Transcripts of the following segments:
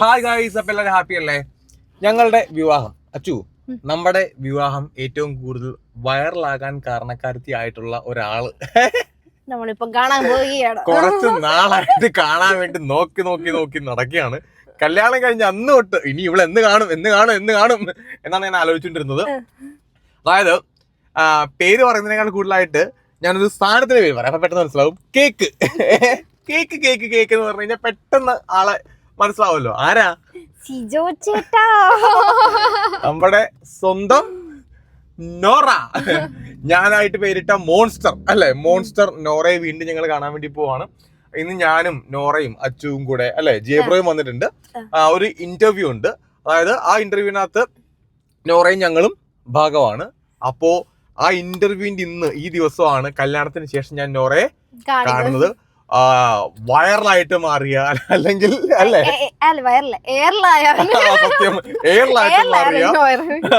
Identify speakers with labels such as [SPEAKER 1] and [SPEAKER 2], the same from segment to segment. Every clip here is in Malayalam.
[SPEAKER 1] ഹായ് ഗായ്സ് അപ്പൊ എല്ലാവരും ഹാപ്പി അല്ലേ? ഞങ്ങളുടെ വിവാഹം. അച്ചു നമ്മുടെ വിവാഹം ഏറ്റവും കൂടുതൽ വൈറലാകാൻ കാരണക്കാരത്തി ആയിട്ടുള്ള ഒരാൾ.
[SPEAKER 2] നമ്മളിപ്പോ കാണാൻ പോവുകയാണ്.
[SPEAKER 1] കുറച്ച് നാളായിട്ട് കാണാൻ വേണ്ടി നോക്കി നോക്കി നോക്കി നടക്കുകയാണ്. കല്യാണം കഴിഞ്ഞ അന്ന് തൊട്ട് ഇനി ഇവിടെ എന്ന് കാണും എന്ന് കാണും എന്ന് കാണും എന്നാണ് ഞാൻ ആലോചിച്ചുകൊണ്ടിരുന്നത്. അതായത് പേര് പറയുന്നതിനേക്കാൾ കൂടുതലായിട്ട് ഞാനൊരു സ്ഥാനത്തിന്റെ പേര് പറയാം. അപ്പൊ പെട്ടെന്ന് മനസ്സിലാവും. കേക്ക്. കേക്ക് കേക്ക് കേക്ക് എന്ന് പറഞ്ഞു കഴിഞ്ഞാൽ പെട്ടെന്ന് ആളെ മനസ്സിലാവുമല്ലോ ആരാ?
[SPEAKER 2] സിജോ ചേട്ടാ.
[SPEAKER 1] നമ്മുടെ സ്വന്തം നോറ. ഞാനായിട്ട് പേരിട്ട മോൺസ്റ്റർ അല്ലെ? മോൺസ്റ്റർ നോറയെ വീണ്ടും ഞങ്ങൾ കാണാൻ വേണ്ടി പോവാണ്. ഇന്ന് ഞാനും നോറയും അച്ചുവും കൂടെ അല്ലെ? ജയബ്രോയും വന്നിട്ടുണ്ട്. ആ, ഒരു ഇന്റർവ്യൂ ഉണ്ട്. അതായത് ആ ഇന്റർവ്യൂവിനകത്ത് നോറയും ഞങ്ങളും ഭാഗമാണ്. അപ്പോ ആ ഇന്റർവ്യൂവിന്റെ ഇന്ന് ഈ ദിവസമാണ് കല്യാണത്തിന് ശേഷം ഞാൻ നോറയെ കാണുന്നത്. ആ, വൈറലായിട്ട് മാറിയ അല്ലെങ്കിൽ അല്ലെ? സത്യം. എയർലായിട്ട് മാറിയ.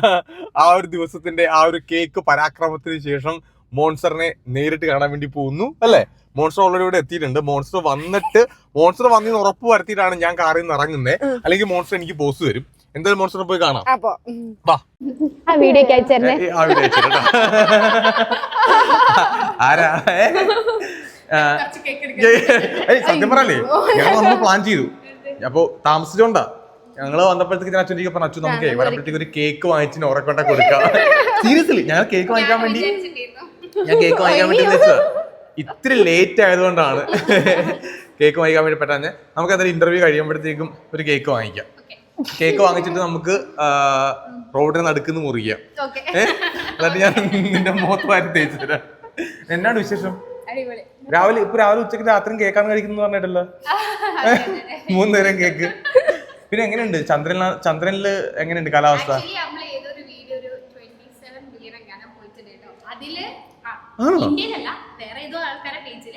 [SPEAKER 1] ആ ഒരു ദിവസത്തിന്റെ ആ ഒരു കേക്ക് പരാക്രമത്തിന് ശേഷം മോൺസ്റ്ററിനെ നേരിട്ട് കാണാൻ വേണ്ടി പോകുന്നു അല്ലെ? മോൺസ്റ്റർ ഓൾറെഡി ഇവിടെ എത്തിയിട്ടുണ്ട്. മോൺസ്റ്റർ വന്നിട്ട് മോൺസ്റ്റർ വന്നിന്ന് ഉറപ്പ് വരുത്തിയിട്ടാണ് ഞാൻ കാറിൽ നിന്ന് ഇറങ്ങുന്നത് അല്ലെങ്കിൽ മോൺസ്റ്റർ എനിക്ക് ബോസ് വരും എന്തായാലും മോൺസ്റ്ററിനെ പോയി കാണാം.
[SPEAKER 2] അപ്പൊ
[SPEAKER 1] വാ.
[SPEAKER 2] ആ വീഡിയോ ഒക്കെ
[SPEAKER 1] ആ വീഡിയോ കേട്ടോ. ആരാ? സത്യം പറയല്ലേ? ഞങ്ങൾ നമ്മൾ പ്ലാൻ ചെയ്തു. അപ്പൊ താമസിച്ചോണ്ടാ. ഞങ്ങൾ വന്നപ്പോഴത്തേക്ക് ഞാൻ അച്ഛനേക്ക് പറഞ്ഞു അച്ഛൻ നമുക്ക് വരപ്പോഴത്തേക്ക് ഒരു കേക്ക് വാങ്ങിച്ചിന് ഉറക്കൊണ്ട കൊടുക്കാം. സീരിയസ്ലി ഞങ്ങൾ കേക്ക് വാങ്ങിക്കാൻ വേണ്ടി ഞാൻ കേക്ക് വാങ്ങിക്കാൻ വേണ്ടി ഇത്ര ഇത്തിരി ലേറ്റ് ആയതുകൊണ്ടാണ്. കേക്ക് വാങ്ങിക്കാൻ വേണ്ടി പറ്റാഞ്ഞ് നമുക്ക് എന്തായാലും ഇന്റർവ്യൂ കഴിയുമ്പോഴത്തേക്കും ഒരു കേക്ക് വാങ്ങിക്കാം. കേക്ക് വാങ്ങിച്ചിട്ട് നമുക്ക് റോഡിന് നടക്കുന്നു മുറിക്കാം. എന്നിട്ട് ഞാൻ നിന്റെ മുഖത്ത് വാരി തരാം. എന്നാണ് വിശേഷം?
[SPEAKER 3] അടിപൊളി.
[SPEAKER 1] രാവിലെ ഇപ്പൊ രാവിലെ ഉച്ചയ്ക്ക് രാത്രിയും കേക്കാണ് കഴിക്കുന്നു പറഞ്ഞിട്ടല്ലോ. മൂന്ന് നേരം കേക്ക്. പിന്നെ എങ്ങനെയുണ്ട്? ചന്ദ്രൻ ചന്ദ്രനിൽ എങ്ങനെയുണ്ട് കാലാവസ്ഥ?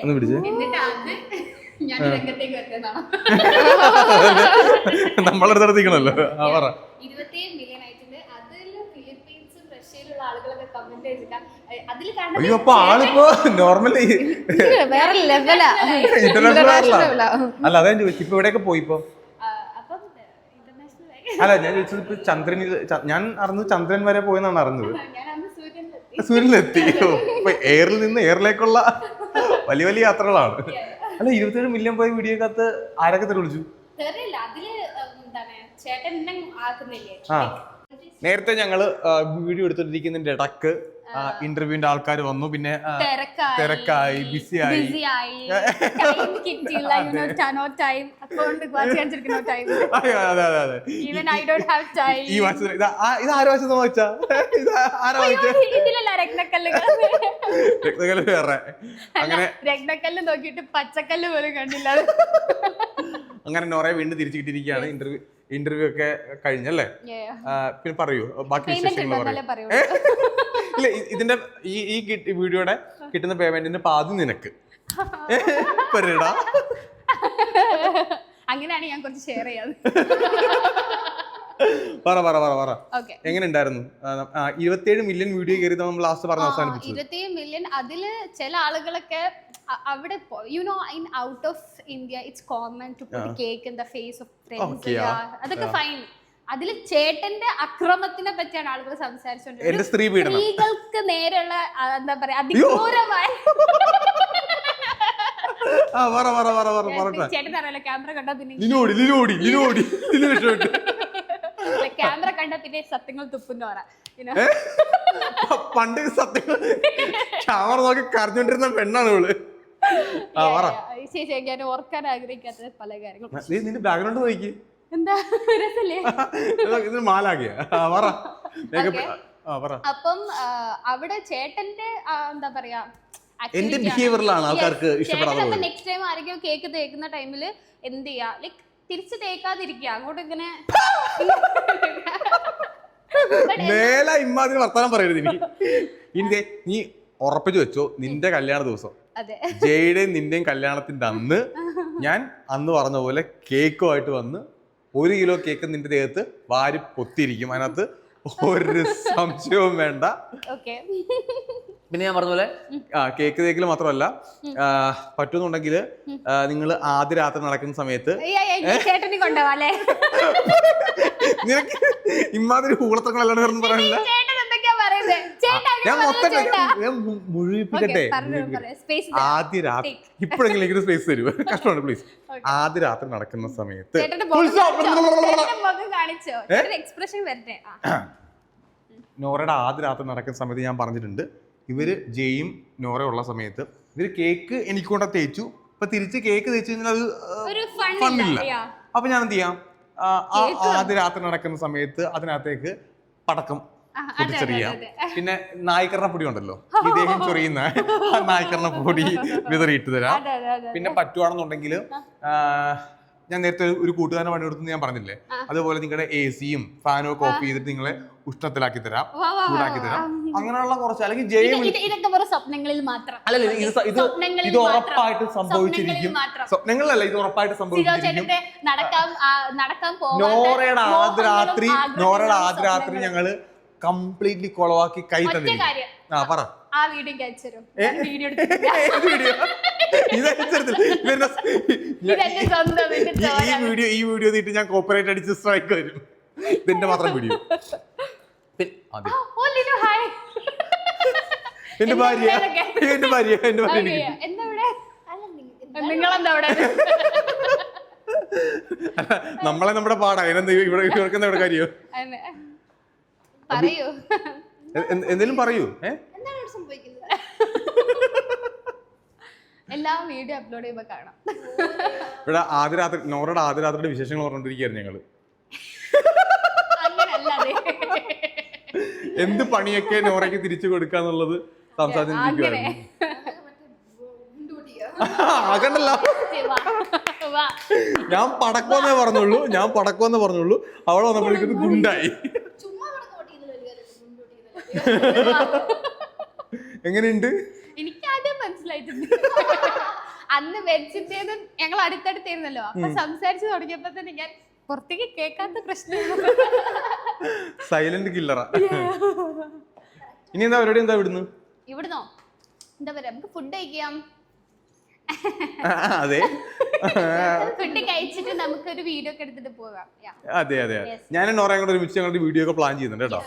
[SPEAKER 1] ഒന്ന് പിടിച്ചേ. നമ്മളെടുത്തിരിക്കണല്ലോ ആ. പറ.
[SPEAKER 3] ഇരുപത്തിയേഴ് മില്യൺ ആയിട്ടുണ്ട് അതിൽ ആളുകളൊക്കെ കമന്റ് അതിൽ
[SPEAKER 1] അയ്യോ അപ്പൊ ആളിപ്പോ നോർമലി
[SPEAKER 2] വേറെ ലെവലാ
[SPEAKER 1] ഇന്റർനാഷണൽ അല്ല അതാ ഞാൻ ചോദിച്ചു ഇപ്പൊ ഇവിടെയൊക്കെ പോയി ഇപ്പൊ?
[SPEAKER 3] ആ,
[SPEAKER 1] അല്ല ഞാൻ ചോദിച്ചത് ഇപ്പൊ ചന്ദ്രനിൽ ഞാൻ അറിഞ്ഞത് ചന്ദ്രൻ വരെ പോയെന്നാണ് അറിഞ്ഞത്.
[SPEAKER 3] സൂര്യനിലെത്തി.
[SPEAKER 1] ഇപ്പൊ എയറിൽ നിന്ന് എയറിലേക്കുള്ള വലിയ വലിയ യാത്രകളാണ്. അല്ല ഇരുപത്തേഴ് മില്യൺ പോയ കത്ത് ആരൊക്കെ തെറി വിളിച്ചു?
[SPEAKER 3] തെറിയില്ല അതിൽ എന്താണ് ചേട്ടൻ എന്നെ ആക്കുന്നില്ലേ?
[SPEAKER 1] നേരത്തെ ഞങ്ങൾ വീഡിയോ എടുത്തിട്ടിരിക്കുന്നതിന്റെ ഇടയ്ക്ക് ഇന്റർവ്യൂവിന്റെ ആൾക്കാർ വന്നു. പിന്നെ
[SPEAKER 3] തിരക്കായി.
[SPEAKER 1] ബിസി ആയി. ഈ ഇത് വായിച്ചാ ഇത് ആരാ
[SPEAKER 3] രത്നക്കല്ലുകൾ
[SPEAKER 1] വേറെ. അങ്ങനെ
[SPEAKER 3] രത്നക്കല്ല് നോക്കിയിട്ട് പച്ചക്കല്ല് പോലും കണ്ടില്ല.
[SPEAKER 1] അങ്ങനെ നോറെ വീണ്ടും തിരിച്ചു കിട്ടിയിരിക്കുകയാണ്. ഇന്റർവ്യൂ ഇന്റർവ്യൂ ഒക്കെ കഴിഞ്ഞല്ലേ? പിന്നെ പറയൂ ബാക്കി വിശേഷങ്ങൾ പറയൂ. ഇല്ല ഇതിന്റെ ഈ ഈ വീഡിയോയുടെ കിട്ടുന്ന പേയ്മെന്റിന്റെ പാതി നിനക്ക്. പറയടാ
[SPEAKER 3] അങ്ങനെയാണ് ഞാൻ കുറച്ച് ഷെയർ ചെയ്യാറ്
[SPEAKER 1] പറ പറ പറ പറ. എങ്ങനെ ഉണ്ടായിരുന്നു ഇരുപത്തിയേഴ് മില്യൺ വീഡിയോ കയറി നമ്മൾ ലാസ്റ്റ് പറഞ്ഞ് അവസാനിപ്പിച്ചു
[SPEAKER 3] ഇരുപത്തിയേഴ് മില്യൺ അതിൽ ചില ആളുകളൊക്കെ അവിടെ you know in out of India it's common to cake in the face of friends അതൊക്കെ ഫൈൻ അതിൽ ചേട്ടന്റെ അക്രമത്തിനെ പറ്റിയാണ് ആളുകൾ
[SPEAKER 1] പീഡനം.
[SPEAKER 3] സ്ത്രീകൾക്ക് നേരെയുള്ള എന്താ പറയാ അതിക്രൂരമായ ചേട്ടൻ അറിയാലോ ക്യാമറ കണ്ടാ പിന്നെ ക്യാമറ കണ്ടാ പിന്നെ സത്യങ്ങൾ തുപ്പുന്ന പറ?
[SPEAKER 1] പണ്ട് സത്യങ്ങൾ ക്യാമറ നോക്കി കരഞ്ഞോണ്ടിരുന്ന പെണ്ണാണ്
[SPEAKER 3] ഇവൾ. ഞാൻ ഓർക്കാൻ ആഗ്രഹിക്കാത്ത പല കാര്യങ്ങളും.
[SPEAKER 1] നീ നിന്റെ ബാക്ക്ഗ്രൗണ്ട് നോക്കി
[SPEAKER 3] എന്താ? രസല്ലേ?
[SPEAKER 1] ഇതിന് മാലാകിയ പറ.
[SPEAKER 3] അപ്പം അവിടെ ചേട്ടന്റെ എന്താ പറയാ
[SPEAKER 1] എന്റെ ബിഹേവിയറിലാണ് ആൾക്കാർക്ക് ഇഷ്ടപ്പെടാതെ
[SPEAKER 3] നെക്സ്റ്റ് ടൈം ആരെങ്കിലും കേക്ക് തേക്കുന്ന ടൈമിൽ എന്ത് ചെയ്യാ? ലൈക് തിരിച്ച് തേക്കാതിരിക്കുക. അങ്ങോട്ട് ഇങ്ങനെ
[SPEAKER 1] മേല ഇമ്മാതിരി വർത്താനം പറയരുത് ഇനി. ഇനി നീ ഉറപ്പിച്ചു വെച്ചോ നിന്റെ കല്യാണ ദിവസം.
[SPEAKER 3] അതെ.
[SPEAKER 1] ജയുടെയും നിന്റെയും കല്യാണത്തിന്റെ അന്ന് ഞാൻ അന്ന് പറഞ്ഞ പോലെ കേക്കുമായിട്ട് വന്ന് ഒരു കിലോ കേക്ക് നിന്റെ ദേഹത്ത് വാരി പൊത്തിയിരിക്കും. അതിനകത്ത് ഒരു സംശയവും വേണ്ട.
[SPEAKER 3] ഓക്കെ.
[SPEAKER 1] പിന്നെ ഞാൻ പറഞ്ഞ പോലെ ആ കേക്ക് തേക്കിൽ മാത്രമല്ല പറ്റുന്നുണ്ടെങ്കിൽ നിങ്ങൾ ആദ്യ രാത്രി നടക്കുന്ന സമയത്ത് നിനക്ക് ഇമാതിരി ഒന്നും പറയാനില്ല
[SPEAKER 3] ചേട്ടൻ എന്തൊക്കെയാ പറയുന്നത് ചേട്ടാ
[SPEAKER 1] ഞാൻ മൊത്തം ഞാൻ മുഴുവിപ്പിക്കട്ടെ. ആദ്യ രാത്രി ഇപ്പോഴെങ്കിലും എനിക്ക് സ്പേസ് തരൂ. കഷ്ടമാണ് പ്ലീസ് ആദ്യ രാത്രി നടക്കുന്ന സമയത്ത് നോറയുടെ ആദ്യ രാത്രി നടക്കുന്ന സമയത്ത് ഞാൻ പറഞ്ഞിട്ടുണ്ട്. ഇവർ ജയും നോറ ഉള്ള സമയത്ത് ഇവർ കേക്ക് എനിക്ക് കൊണ്ട് തേച്ചു. ഇപ്പൊ തിരിച്ച് കേക്ക് തേച്ചു കഴിഞ്ഞാൽ അത് ഫണ്ണില്ല അപ്പൊ ഞാൻ എന്ത് ചെയ്യാം ആദ്യ രാത്രി നടക്കുന്ന സമയത്ത് അതിനകത്തേക്ക് പടക്കം പൊട്ടിച്ചെറിയാം. പിന്നെ നായ്ക്കരണ പൊടി ഉണ്ടല്ലോ. ഇദ്ദേഹം ചൊറിയുന്ന ആ നായ്ക്കരണ പൊടി വിതറിയിട്ട് തരാം. പിന്നെ പറ്റുവാണെന്നുണ്ടെങ്കിൽ ഞാൻ നേരത്തെ ഒരു കൂട്ടുകാരനെ പണി കൊടുത്തു ഞാൻ പറഞ്ഞില്ലേ? അതുപോലെ നിങ്ങളുടെ എ സിയും ഫാനും ഒക്കെ ഓഫ് ചെയ്തിട്ട് നിങ്ങളെ ഉഷ്ണത്തിലാക്കി തരാം. ചൂടാക്കി തരാം. അങ്ങനെയുള്ള കുറച്ച് അല്ലെങ്കിൽ ജയം
[SPEAKER 3] സ്വപ്നങ്ങളിൽ മാത്രം.
[SPEAKER 1] അല്ലല്ല ഇത് ഇത് ഇത്. ഉറപ്പായിട്ട് സംഭവിച്ചിരിക്കും. സ്വപ്നങ്ങളിലല്ല ഇത് ഉറപ്പായിട്ട് സംഭവിച്ചിരിക്കും. നോറയുടെ ആദ്യ രാത്രി നോറയുടെ ആദ്യ രാത്രി. ഞങ്ങൾ കംപ്ലീറ്റ്ലി കുളവാക്കി കൈ തന്നെ
[SPEAKER 3] കാര്യം.
[SPEAKER 1] ആ പറ.
[SPEAKER 3] ആ വീഡിയോ വീഡിയോ
[SPEAKER 1] ഏത് ഇതനുസരിച്ചില്ല ഇതെന്റെ
[SPEAKER 3] സ്വന്തം
[SPEAKER 1] ഈ- ഈ വീഡിയോ ഈ വീഡിയോ ഞാൻ കോപ്പറേറ്റ് അടിച്ച് സ്ട്രൈക്ക് വരും. ഇതിന്റെ മാത്രം വീഡിയോ. അതെ
[SPEAKER 3] ഓ ലിനു ഹായ്.
[SPEAKER 1] എന്റെ ഭാര്യ. എന്റെ ഭാര്യ എന്റെ ഭാര്യ
[SPEAKER 3] എന്താ ഇവിടെ? നിങ്ങളെന്താ ഇവിടെ?
[SPEAKER 1] നമ്മളെ നമ്മുടെ പാടാ. അതിനെന്താ ഇവിടെ ഇവർക്കെന്താ ഇവിടെ കാര്യോ?
[SPEAKER 3] അതെ. പറയൂ.
[SPEAKER 1] എ- എന്ത്- പറയൂ.
[SPEAKER 3] എന്താണ് സംഭവിക്കുന്നത്? എല്ലാ വീഡിയോ അപ്ലോഡ് ചെയ്യുമ്പോൾ കാണാം.
[SPEAKER 1] ഇവിടെ ആദ്യ രാത്രി നോറയുടെ ആദ്യ രാത്രിയുടെ വിശേഷങ്ങൾ പറഞ്ഞോണ്ടിരിക്കുകയായിരുന്നു
[SPEAKER 3] ഞങ്ങൾ.
[SPEAKER 1] എന്ത് പണിയൊക്കെ നോറയ്ക്ക് തിരിച്ചു കൊടുക്കാന്നുള്ളത്
[SPEAKER 3] അങ്ങനെ.
[SPEAKER 1] സംസാരിച്ചിരിക്കുവായിരുന്നു ആകണ്ടല്ലോ.
[SPEAKER 3] വാ, വാ.
[SPEAKER 1] ഞാൻ പടക്കോന്നേ പറഞ്ഞുള്ളൂ. ഞാൻ പടക്കോന്നേ പറഞ്ഞുള്ളൂ. അവൾ വന്നപ്പോഴേക്കും ഗുണ്ടായി. എങ്ങനെയുണ്ട്?
[SPEAKER 3] എനിക്ക് ആദ്യം മനസ്സിലായിട്ടുണ്ട്. അന്ന് വെച്ചിട്ടേത് ഞങ്ങൾ അടുത്തടുത്തായിരുന്നല്ലോ. അപ്പൊ സംസാരിച്ചു തുടങ്ങിയപ്പോ തന്നെ ഞാൻ പുറത്തേക്ക് കേൾക്കാത്ത പ്രശ്നം.
[SPEAKER 1] സൈലന്റ് കില്ലറാ ഇനി എന്താ അവരോട് എന്താ ഇവിടുന്ന്?
[SPEAKER 3] ഇവിടുന്നോ? എന്താ പറയാ നമുക്ക് ഫുഡ് കഴിക്കാം.
[SPEAKER 1] അതെ.
[SPEAKER 3] ഫുഡ് കഴിച്ചിട്ട് നമുക്ക് ഒരു വീഡിയോ ഒക്കെ എടുത്തിട്ട് പോകാം.
[SPEAKER 1] അതെ അതെ ഞാൻ നോറയും കൂടെ ഒരുമിച്ച് ഞങ്ങളുടെ വീഡിയോ ഒക്കെ പ്ലാൻ ചെയ്യുന്നുണ്ട് കേട്ടോ.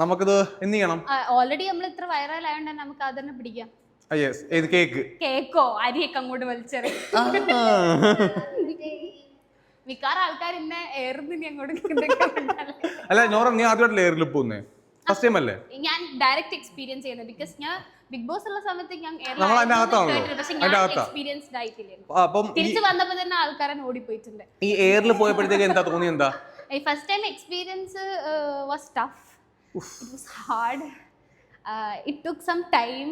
[SPEAKER 1] നമുക്കിത് എന്ത് ചെയ്യണം
[SPEAKER 3] ഓൾറെഡി നമ്മൾ ഇത്ര വൈറൽ ആയതുകൊണ്ട് തന്നെ നമുക്ക് അത് തന്നെ പിടിക്കാം
[SPEAKER 1] യെസ് ഏത് കേക്ക്?
[SPEAKER 3] കേക്കോ? അരിയൊക്കെ അങ്ങോട്ട് വലിച്ചെറിയും. മിക്കാറ് ആൾക്കാർ ഇന്നെ ഏറുന്നിനി അങ്ങോട്ട്
[SPEAKER 1] അല്ല നോറ നീ ആദ്യമായിട്ട് ലെയറിൽ പോകുന്നേ ഫസ്റ്റ് ടൈം അല്ലേ?
[SPEAKER 3] ഞാൻ ഡയറക്റ്റ് എക്സ്പീരിയൻസ് ചെയ്യുന്നത് ബിക്കോസ് ഞാൻ ബിഗ് ബോസ് ഉള്ള സമയത്ത് ഞാൻ
[SPEAKER 1] നമ്മൾ അതിന്റെ
[SPEAKER 3] ആയിരുന്നു
[SPEAKER 1] അകത്താണല്ലോ.
[SPEAKER 3] കേട്ടിട്ടുണ്ട്. പക്ഷെ
[SPEAKER 1] അതിന്റെ
[SPEAKER 3] ഞാൻ
[SPEAKER 1] അകത്താ.
[SPEAKER 3] എക്സ്പീരിയൻസ്ഡ് ആയിട്ടില്ല.
[SPEAKER 1] അപ്പം
[SPEAKER 3] തിരിച്ചു വന്നപ്പോ തന്നെ ആൾക്കാരൻ ഓടിപ്പോയിട്ടുണ്ട്.
[SPEAKER 1] ഈ എയറിൽ പോയപ്പോഴത്തേക്ക് എന്താ തോന്നി എന്താ?
[SPEAKER 3] First time experience was tough it was hard it took some time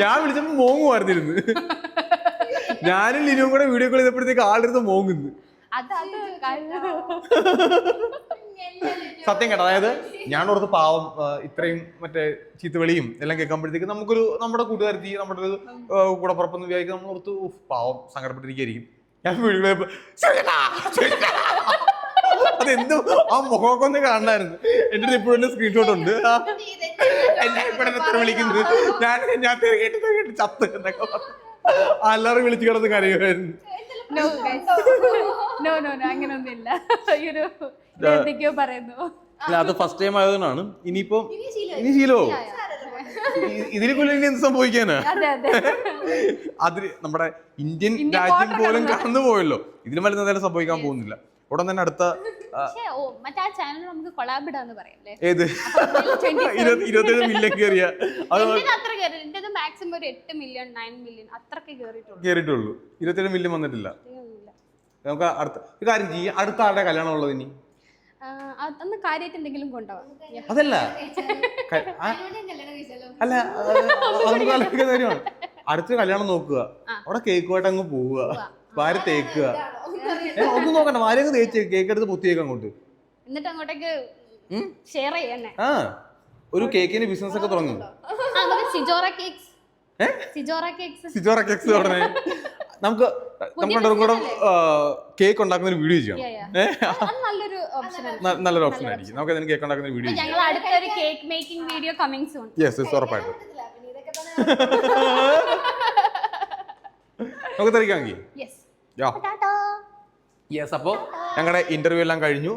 [SPEAKER 1] ഞാൻ വിളിച്ചപ്പോ മോങ്ങുമായിരുന്നിരുന്നു ഞാനും ലിനുവും കൂടെ വീഡിയോ കോൾ ചെയ്തപ്പോഴത്തേക്ക് ആളുടെ മോങ്ങുന്നു. സത്യം കേട്ടോ അതായത് ഞാൻ ഓർത്ത് പാവം ഇത്രയും മറ്റേ ചീത്തവിളിയും എല്ലാം കേൾക്കുമ്പോഴത്തേക്ക് നമുക്കൊരു നമ്മുടെ കൂട്ടുകാരത്തി നമ്മുടെ ഒരു കൂടെ പുറപ്പെന്ന് വിചാരിക്കും നമ്മൾ ഓർത്ത് പാവം സങ്കടപ്പെട്ടിരിക്കും ഞാൻ വീഡിയോ അതെന്തോ? ആ മുഖമൊക്കെ ഒന്ന് കാണണമായിരുന്നു എന്റെ അടുത്ത് ഇപ്പോഴും സ്ക്രീൻഷോട്ട് ഉണ്ട്. എന്നെ എന്നെ എത്ര വിളിക്കുന്നത്? ഞാൻ ഞാൻ തിരക്കേട്ട് തിരക്കേട്ട് ചത്ത് എന്നൊക്കെ എല്ലാവരും വിളിച്ചു കിടന്ന് കരയുമായിരുന്നു.
[SPEAKER 3] അങ്ങനൊന്നുമില്ല. എന്തൊക്കെയോ പറയുന്നു.
[SPEAKER 1] അല്ല അത് ഫസ്റ്റ് ടൈം ആയതുകൊണ്ടാണ്. ഇനിയിപ്പോ ഇനി ശീലോ ഇതിനെ കൊല്ലം ഇനി എന്ത് സംഭവിക്കാനാ?
[SPEAKER 3] അതെ അതെ.
[SPEAKER 1] അതിന് നമ്മുടെ ഇന്ത്യൻ രാജ്യം പോലും
[SPEAKER 3] കടന്നു.
[SPEAKER 1] പോയല്ലോ. ഇതിലും വലുത് എന്തായാലും സംഭവിക്കാൻ പോകുന്നില്ല. ഉടൻ തന്നെ അടുത്ത
[SPEAKER 3] ഓ മറ്റേ ആ ചാനൽ നമുക്ക് കൊളാബിടാന്ന് പറയല്ലേ
[SPEAKER 1] ഏത്? ഇരുപത്തി ഇരുപത്തേഴ് മില്യൺ കയറിയ അത്
[SPEAKER 3] എന്തിനാ അത്ര കയറി എന്റെ മാക്സിമം ഒരു എട്ട് മില്യൺ നയൻ മില്യൺ അത്രക്കെ കയറിയിട്ടുള്ളൂ
[SPEAKER 1] കയറിയിട്ടുള്ളൂ ഇരുപത്തേഴ് മില്യൺ വന്നിട്ടില്ല.
[SPEAKER 3] അധികമൊന്നുമില്ല.
[SPEAKER 1] നമുക്ക് അടുത്ത ഒരു കാര്യം ചെയ്യും. അടുത്ത ആളുടെ കല്യാണം ഉള്ളത് ഇനി?
[SPEAKER 3] അന്ന് അതൊന്ന് കാര്യമായിട്ട് എന്തെങ്കിലും കൊണ്ടുപോകാം
[SPEAKER 1] അതല്ല. അല്ല ആ, ആലോചിക്കുന്ന കാര്യമാണ്. അടുത്ത കല്യാണം നോക്കുക. അവിടെ കേക്കുമായിട്ട് അങ്ങ് പോവുക. ഭാര്യ തേക്കുക. ഒന്നും നോക്കണ്ട ഭാര്യ തേച്ച് കേക്ക് എടുത്ത് പൊത്തിയേക്ക് അങ്ങോട്ട്.
[SPEAKER 3] എന്നിട്ട് അങ്ങോട്ടേക്ക് ഷെയർ ചെയ്യണേ
[SPEAKER 1] ആ ഒരു കേക്കിന് ബിസിനസ് ഒക്കെ തുടങ്ങും.
[SPEAKER 3] സിജോറ കേക്സ്
[SPEAKER 1] ഏ?
[SPEAKER 3] സിജോറ കേക്ക്സ്
[SPEAKER 1] സിജോറ കേക്ക്സ് ഉടനെ നമുക്ക് നമ്മുടെ കൂടെ കേക്ക് ഉണ്ടാക്കുന്ന ഒരു വീഡിയോ ചെയ്യണം.
[SPEAKER 3] അത് നല്ലൊരു
[SPEAKER 1] ഓപ്ഷൻ ആയിരിക്കും. നമുക്ക് അതിന് കേക്ക് ഉണ്ടാക്കുന്ന ഒരു വീഡിയോ ചെയ്യാം.
[SPEAKER 3] ഞങ്ങൾ അടുത്തൊരു cake making video coming soon
[SPEAKER 1] yes yes ഉറപ്പായിട്ടും. നമുക്ക് തെറിക്കാമെങ്കിൽ
[SPEAKER 3] യെസ്
[SPEAKER 1] യാ. യെസ് അപ്പോൾ ഞങ്ങളുടെ ഇന്റർവ്യൂ എല്ലാം കഴിഞ്ഞു.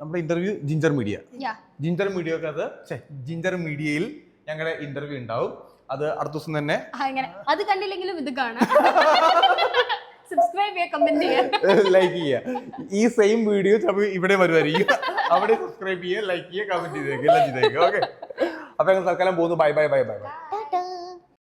[SPEAKER 1] നമ്മുടെ ഇന്റർവ്യൂ ജിഞ്ചർ മീഡിയ
[SPEAKER 3] യാ
[SPEAKER 1] ജിഞ്ചർ മീഡിയക്കകത്ത് ഛെ, ജിഞ്ചർ മീഡിയയിൽ ഞങ്ങളുടെ ഇന്റർവ്യൂ ഉണ്ടാവും. അത് അടുത്ത ദിവസം തന്നെ.
[SPEAKER 3] അത് കണ്ടില്ലെങ്കിലും ഇത് കാണാം. സബ്സ്ക്രൈബ് ചെയ്യുക കമന്റ് ചെയ്യുക.
[SPEAKER 1] ലൈക്ക് ചെയ്യുക. ഈ സെയിം വീഡിയോ ചിലപ്പോൾ ഇവിടെ വരുമായിരിക്കും അവിടെ സബ്സ്ക്രൈബ് ചെയ്യുക ലൈക്ക് ചെയ്യുക കമന്റ് ചെയ്തേക്കുക എല്ലാം ചെയ്തേക്കുക ഓക്കെ അപ്പൊ ഞങ്ങൾ തൽക്കാലം പോകുന്നു. Bye bye bye bye bye